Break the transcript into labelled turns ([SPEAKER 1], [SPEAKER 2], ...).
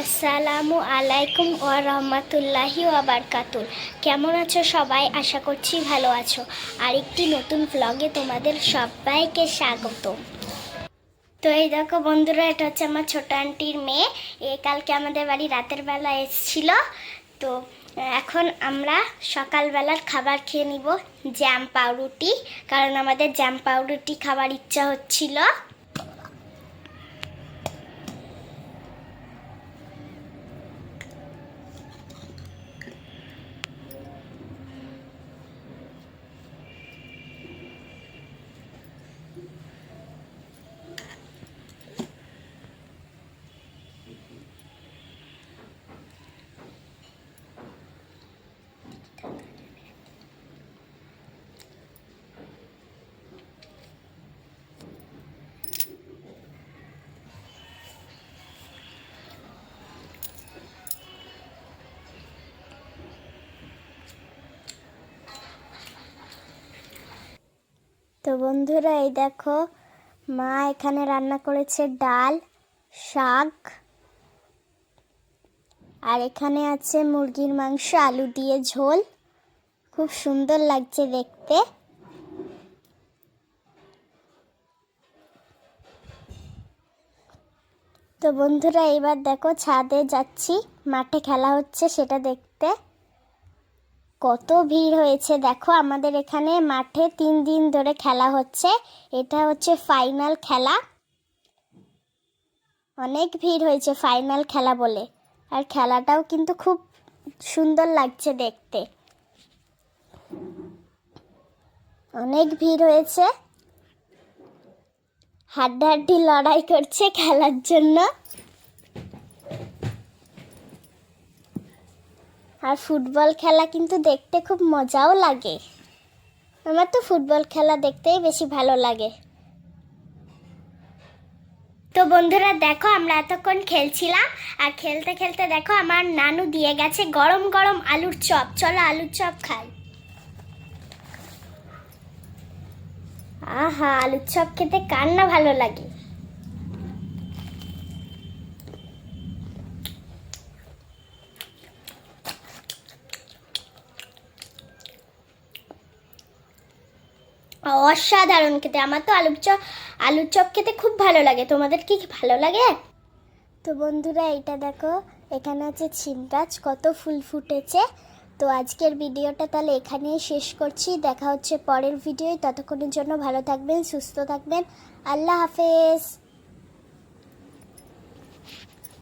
[SPEAKER 1] আসসালামু আলাইকুম ও রহমতুল্লাহি ওয়াবারকাতুল কেমন আছো সবাই? আশা করছি ভালো আছো। আরেকটি নতুন ব্লগে তোমাদের সবাইকে স্বাগত। তো এই দেখো বন্ধুরা, এটা হচ্ছে আমার ছোট আন্টির মেয়ে। এ কালকে আমাদের বাড়ি রাতের বেলা এসেছিল। তো এখন আমরা সকালবেলার খাবার খেয়ে নিব, জ্যাম পাউরুটি। কারণ আমাদের জ্যাম পাউরুটি খাবার ইচ্ছা হচ্ছিল। তো বন্ধুরা, এই দেখো, মা এখানে রান্না করেছে ডাল, শাক, আর এখানে আছে মুরগির মাংস, আলু দিয়ে ঝোল। খুব সুন্দর লাগছে দেখতে। তো বন্ধুরা এবার দেখো ছাদে যাচ্ছি, মাঠে খেলা হচ্ছে সেটা দেখতে। কত ভিড় হয়েছে। দেখো, আমাদের এখানে মাঠে তিন দিন ধরে খেলা হচ্ছে। এটা হচ্ছে ফাইনাল খেলা। অনেক ভিড় হয়েছে ফাইনাল খেলা বলে। আর খেলাটাও কিন্তু খুব সুন্দর লাগছে দেখতে। অনেক ভিড় হয়েছে। হাড্ডাহাড্ডি লড়াই করছে খেলার জন্য। আর ফুটবল খেলা কিন্তু দেখতে খুব মজাও লাগে। আমার তো ফুটবল খেলা দেখতেই বেশি ভালো লাগে। তো বন্ধুরা দেখো, আমরা এতক্ষণ খেলছিলাম। আর খেলতে খেলতে দেখো, আমার নানু দিয়ে গেছে গরম গরম আলুর চপ। চলো আলুর চপ খাই। আহা, আলুর চপ খেতে কার না ভালো লাগে। অসাধারণ খেতে, আমার তো আলুর চপ আলুর চপ খেতে খুব ভালো লাগে। তোমাদের কি ভালো লাগে? তো বন্ধুরা এটা দেখো, এখানে আছে ছিমরাজ কত ফুল ফুটেছে। তো আজকের ভিডিওটা তাহলে এখানেই শেষ করছি। দেখা হচ্ছে পরের ভিডিওয়। ততক্ষণের জন্য ভালো থাকবেন, সুস্থ থাকবেন। আল্লাহ হাফেজ।